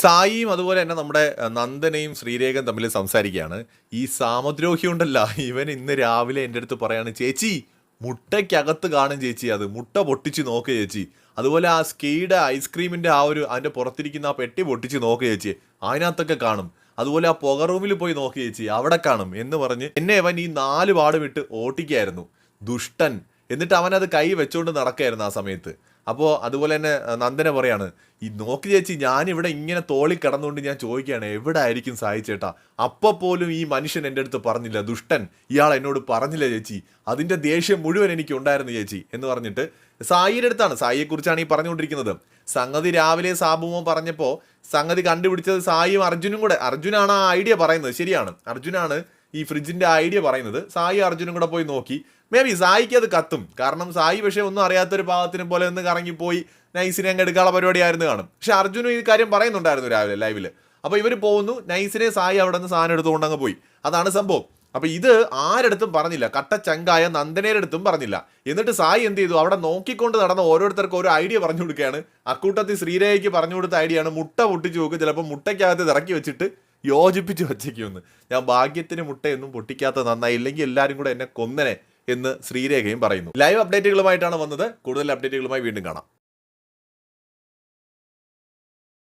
സായിയും അതുപോലെ തന്നെ നമ്മുടെ നന്ദനയും ശ്രീരേഖയും തമ്മിൽ സംസാരിക്കുകയാണ്. ഈ സാമദ്രോഹി ഉണ്ടല്ല ഇവൻ ഇന്ന് രാവിലെ എന്റെ അടുത്ത് പറയാണ് ചേച്ചി മുട്ടയ്ക്കകത്ത് കാണും ചേച്ചി അത് മുട്ട പൊട്ടിച്ച് നോക്ക് ചേച്ചി. അതുപോലെ ആ സ്കീയുടെ ഐസ്ക്രീമിന്റെ ആ ഒരു അതിന്റെ പുറത്തിരിക്കുന്ന ആ പെട്ടി പൊട്ടിച്ച് നോക്ക് ചേച്ചി. അതിനകത്തൊക്കെ കാണും. അതുപോലെ ആ പുക റൂമിൽ പോയി നോക്ക് ചേച്ചി അവിടെ കാണും എന്ന് പറഞ്ഞ് എന്നെ അവൻ ഈ നാല് പാട് വിട്ട് ഓട്ടിക്കായിരുന്നു ദുഷ്ടൻ. എന്നിട്ട് അവൻ അത് കൈ വെച്ചുകൊണ്ട് നടക്കായിരുന്നു ആ സമയത്ത്. അപ്പോൾ അതുപോലെ തന്നെ നന്ദന പറയാണ് ഈ നോക്കി ചേച്ചി ഞാനിവിടെ ഇങ്ങനെ തോളി കിടന്നുകൊണ്ട് ഞാൻ ചോദിക്കുകയാണ് എവിടെ ആയിരിക്കും സായി ചേട്ടാ? അപ്പോൾ പോലും ഈ മനുഷ്യൻ എന്റെ അടുത്ത് പറഞ്ഞില്ല ദുഷ്ടൻ. ഇയാൾ എന്നോട് പറഞ്ഞില്ല ചേച്ചി. അതിന്റെ ദേഷ്യം മുഴുവൻ എനിക്ക് ഉണ്ടായിരുന്നു ചേച്ചി എന്ന് പറഞ്ഞിട്ട് സായിയുടെ അടുത്താണ് സായിയെക്കുറിച്ചാണ് ഈ പറഞ്ഞുകൊണ്ടിരിക്കുന്നത്. സംഗതി രാവിലെ സാബുമോ പറഞ്ഞപ്പോൾ സംഗതി കണ്ടുപിടിച്ചത് സായിയും അർജുനും കൂടെ. അർജുനാണ് ആ ഐഡിയ പറയുന്നത് ശരിയാണ്. അർജുനാണ് ഈ ഫ്രിഡ്ജിന്റെ ഐഡിയ പറയുന്നത് സായി അർജുനും കൂടെ പോയി നോക്കി. മേ ബി സായിക്ക് അത് കത്തും. കാരണം സായി പക്ഷേ ഒന്നും അറിയാത്തൊരു പാവത്തിനെ പോലെ ഒന്ന് കറങ്ങിപ്പോയി നൈസിനെ അങ്ങ് എടുക്കാനുള്ള പരിപാടിയായിരുന്നു കാണും. പക്ഷെ അർജുനും ഈ കാര്യം പറയുന്നുണ്ടായിരുന്നു രാവിലെ ലൈവിൽ അപ്പോൾ ഇവർ പോകുന്നു നൈസിനെ സായി അവിടെ നിന്ന് സാധനം എടുത്തുകൊണ്ട് അങ്ങ് പോയി. അതാണ് സംഭവം. അപ്പോൾ ഇത് ആരടുത്തും പറഞ്ഞില്ല. കട്ട ചങ്കായ നന്ദനയുടെ അടുത്തും പറഞ്ഞില്ല. എന്നിട്ട് സായി എന്ത് ചെയ്തു? അവിടെ നോക്കിക്കൊണ്ട് നടന്ന ഓരോരുത്തർക്കും ഓരോ ഐഡിയ പറഞ്ഞു കൊടുക്കുകയാണ് അക്കൂട്ടത്തിൽ ശ്രീരേഖയ്ക്ക് പറഞ്ഞു കൊടുത്ത ഐഡിയ ആണ് മുട്ട പൊട്ടിച്ചു നോക്കും ചിലപ്പോൾ മുട്ടയ്ക്കകത്ത് ഇറക്കി വെച്ചിട്ട് യോജിപ്പിച്ച് വച്ചേക്കുമെന്ന് ഞാൻ ഭാഗ്യത്തിന് മുട്ടയൊന്നും പൊട്ടിക്കാത്ത നന്നായി ഇല്ലെങ്കിൽ എല്ലാവരും കൂടെ എന്നെ കൊന്നനെ എന്ന് ശ്രീരേഖയും പറയുന്നു. ലൈവ് അപ്ഡേറ്റുകളുമായിട്ടാണ് വന്നത്. കൂടുതൽ അപ്ഡേറ്റുകളുമായി വീണ്ടും കാണാം.